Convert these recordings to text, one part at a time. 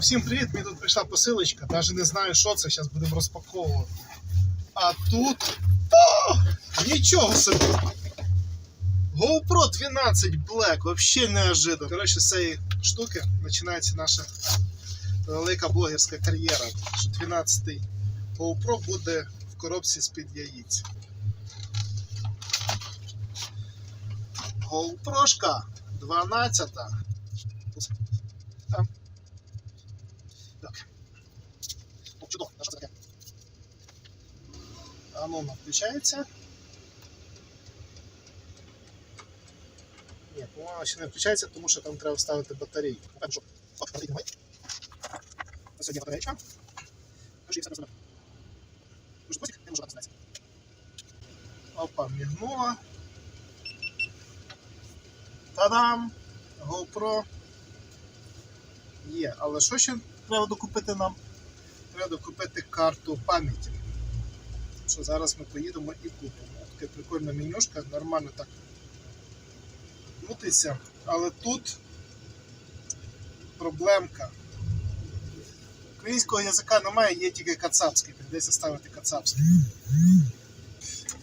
Всім привіт! Мені тут прийшла посилочка, навіть не знаю, що це, зараз будемо розпаковувати. А тут. О! Нічого собі! GoPro 12 Black, вообще неожиданно. Коротше, з цієї штуки починається наша велика блогерська кар'єра. 12-й GoPro буде в коробці з-під яїць. GoPro 12. Там. Так. О, чудово, що це таке? А ну, воно включається. Ні, по-моєму, ще не включається, тому що там треба вставити батарейку. Напевно, що. О, батарейки немає. Ось сьогодні батареєчка. Пиши все розумію. Дуже пластик, не можу так знати. Опа, мігнула. Та-дам! GoPro. Є, але що ще треба докупити нам? Треба докупити карту пам'яті. Що зараз ми поїдемо і купимо. Така прикольна менюшка, нормально так крутиться. Але тут проблемка. Українського язика немає, є тільки кацапський. Прийдеться ставити кацапський.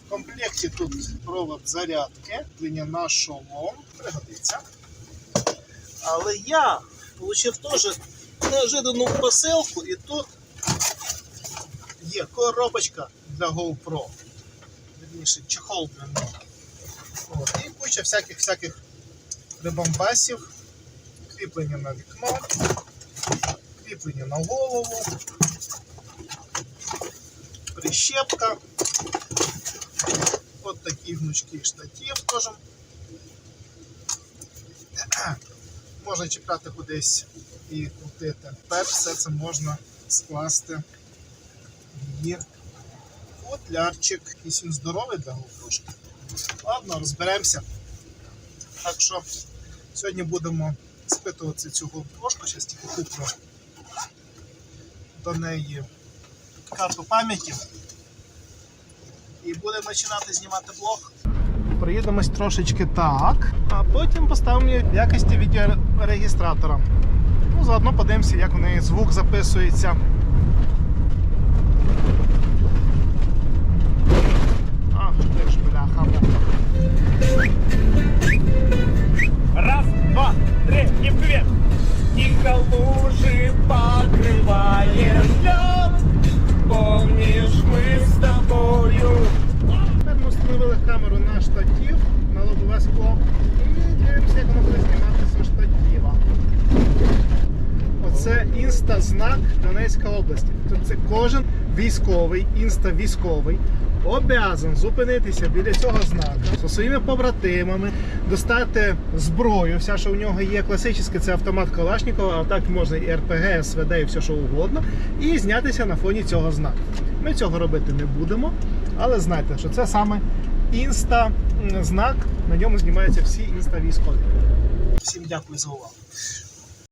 В комплекті тут провод зарядки, линя на шолом, пригодиться. Але я отримав теж неожиданну посилку, і тут є коробочка для GoPro. Вірніше, чехол для нього. От, і куча всяких всяких прибамбасів, кріплення на вікно, кріплення на голову, прищепка. От такий гнучкий штатив теж. Можна чіпляти кудись і крутити. Тепер все це можна скласти в її футлярчик. Якийсь він здоровий для GoPro. Ладно, розберемося. Так що сьогодні будемо спитувати цю GoPro, зараз тільки куплю до неї карту пам'яті. І будемо починати знімати блог. Проїдемось трошечки так, а потім поставимо її в якості відеорегістратора. Ну, заодно подивимося, як у неї звук записується. Ах, Оце інста-знак Донецької області. Тобто це кожен військовий, інста-військовий обязан зупинитися біля цього знака зі своїми побратимами, достати зброю, вся, що у нього є класичне, це автомат Калашникова, а так можна і РПГ, СВД і все, що угодно, і знятися на фоні цього знаку. Ми цього робити не будемо, але знайте, що це саме інста-знак, на ньому знімаються всі інста-військові. Всім дякую за увагу.